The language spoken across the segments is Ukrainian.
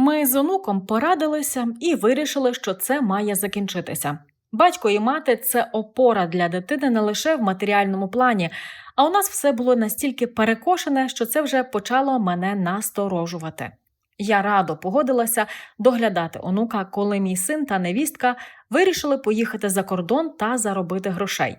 Ми з онуком порадилися і вирішили, що це має закінчитися. Батько і мати це опора для дитини не лише в матеріальному плані, а у нас все було настільки перекошене, що це вже почало мене насторожувати. Я радо погодилася доглядати онука, коли мій син та невістка вирішили поїхати за кордон та заробити грошей.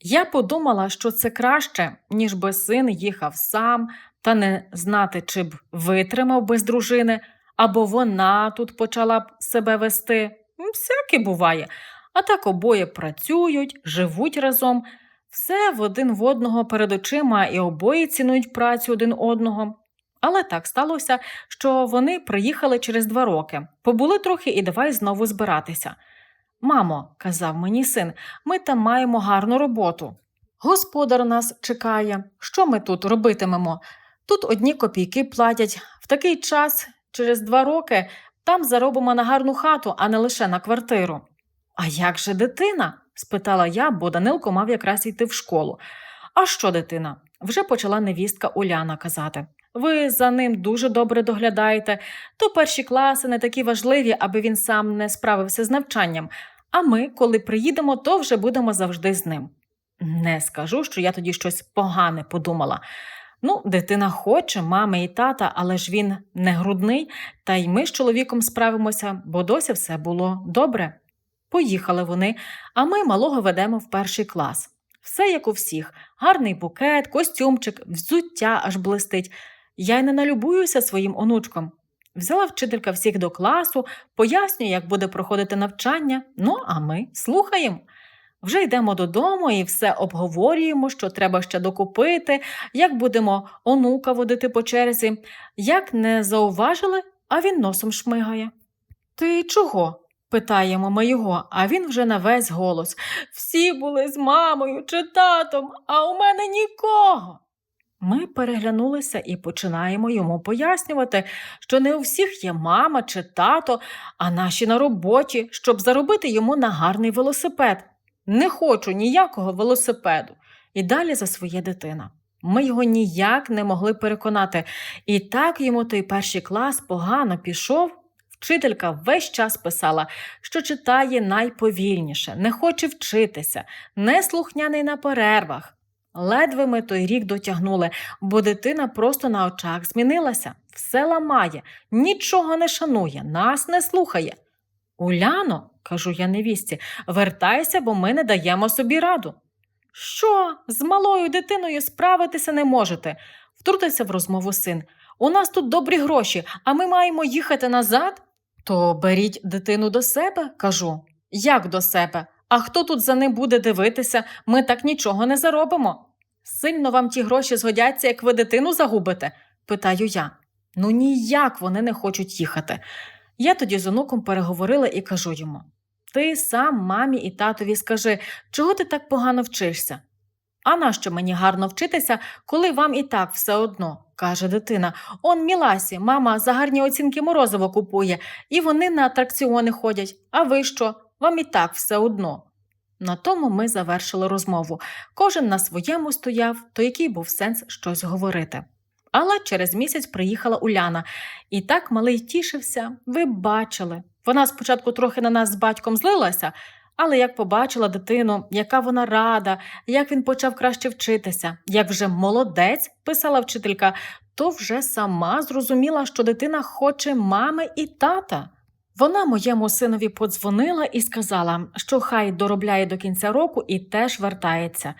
Я подумала, що це краще, ніж би син їхав сам та не знати, чи б витримав без дружини, або вона тут почала б себе вести. Всяке буває. А так обоє працюють, живуть разом, все в один в одного перед очима і обоє цінують працю один одного. Але так сталося, що вони приїхали через два роки, побули трохи і давай знову збиратися. Мамо, казав мені син, ми там маємо гарну роботу. Господар нас чекає. Що ми тут робитимемо? Тут одні копійки платять. В такий час, через два роки, там заробимо на гарну хату, а не лише на квартиру. А як же дитина? спитала я, бо Данилко мав якраз йти в школу. А що дитина? Вже почала невістка Уляна казати. Ви за ним дуже добре доглядаєте, то перші класи не такі важливі, аби він сам не справився з навчанням. А ми, коли приїдемо, то вже будемо завжди з ним. Не скажу, що я тоді щось погане подумала. Ну, дитина хоче, мами і тата, але ж він не грудний, та й ми з чоловіком справимося, бо досі все було добре. Поїхали вони, а ми малого ведемо в перший клас. Все як у всіх: гарний букет, костюмчик, взуття аж блистить. Я й не налюбуюся своїм онучком. Взяла вчителька всіх до класу, пояснює, як буде проходити навчання. Ну, а ми слухаємо. Вже йдемо додому і все обговорюємо, що треба ще докупити, як будемо онука водити по черзі. Як не зауважили, а він носом шмигає. Ти чого? питаємо ми його, а він вже на весь голос. Всі були з мамою чи татом, а у мене нікого. Ми переглянулися і починаємо йому пояснювати, що не у всіх є мама чи тато, а наші на роботі, щоб заробити йому на гарний велосипед. Не хочу ніякого велосипеду. І далі за своє дитина. Ми його ніяк не могли переконати. І так йому той перший клас погано пішов. Вчителька весь час писала, що читає найповільніше, не хоче вчитися, неслухняний на перервах. Ледве ми той рік дотягнули, бо дитина просто на очах змінилася, все ламає, нічого не шанує, нас не слухає. Уляно, кажу я невісті, вертайся, бо ми не даємо собі раду. Що, з малою дитиною справитися не можете? втрутився в розмову син. У нас тут добрі гроші, а ми маємо їхати назад. То беріть дитину до себе, кажу. Як до себе? А хто тут за ним буде дивитися? Ми так нічого не заробимо. Сильно вам ті гроші згодяться, як ви дитину загубите? питаю я. Ну ніяк вони не хочуть їхати. Я тоді з онуком переговорила і кажу йому: Ти сам мамі і татові скажи, чого ти так погано вчишся? А нащо мені гарно вчитися, коли вам і так все одно, каже дитина. Он Міласі, мама за гарні оцінки морозиво купує, і вони на атракціони ходять. А ви що? Вам і так все одно. На тому ми завершили розмову. Кожен на своєму стояв, то який був сенс щось говорити. Але через місяць приїхала Уляна, і так малий тішився. Ви бачили. Вона спочатку трохи на нас з батьком злилася, але як побачила дитину, яка вона рада, як він почав краще вчитися, як вже молодець, писала вчителька, то вже сама зрозуміла, що дитина хоче мами і тата. Вона моєму синові подзвонила і сказала, що хай доробляє до кінця року і теж вертається.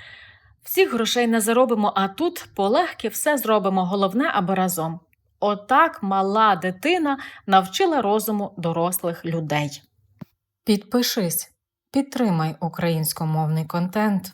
Всіх грошей не заробимо, а тут полегки все зробимо, головне, аби разом. Отак мала дитина навчила розуму дорослих людей. Підпишись, підтримай українськомовний контент.